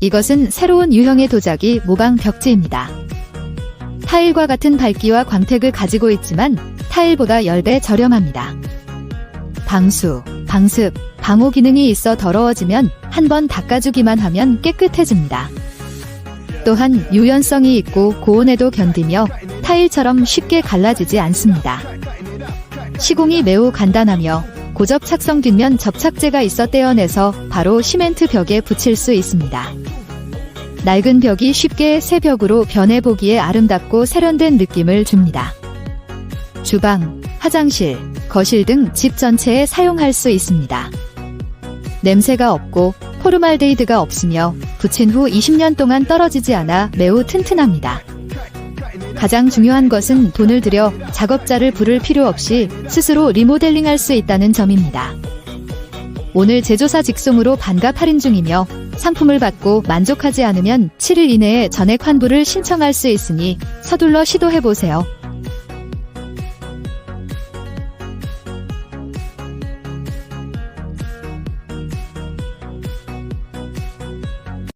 이것은 새로운 유형의 도자기 모방 벽지입니다. 타일과 같은 밝기와 광택을 가지고 있지만 타일보다 10배 저렴합니다. 방수, 방습, 방호 기능이 있어 더러워지면 한 번 닦아주기만 하면 깨끗해집니다. 또한 유연성이 있고 고온에도 견디며 타일처럼 쉽게 갈라지지 않습니다. 시공이 매우 간단하며 고접 착성 뒷면 접착제가 있어 떼어내서 바로 시멘트 벽에 붙일 수 있습니다. 낡은 벽이 쉽게 새 벽으로 변해 보기에 아름답고 세련된 느낌을 줍니다. 주방, 화장실, 거실 등 집 전체에 사용할 수 있습니다. 냄새가 없고 포르말데이드가 없으며 붙인 후 20년 동안 떨어지지 않아 매우 튼튼합니다. 가장 중요한 것은 돈을 들여 작업자를 부를 필요 없이 스스로 리모델링 할 수 있다는 점입니다. 오늘 제조사 직송으로 반값 할인 중이며 상품을 받고 만족하지 않으면 7일 이내에 전액 환불을 신청할 수 있으니 서둘러 시도해보세요.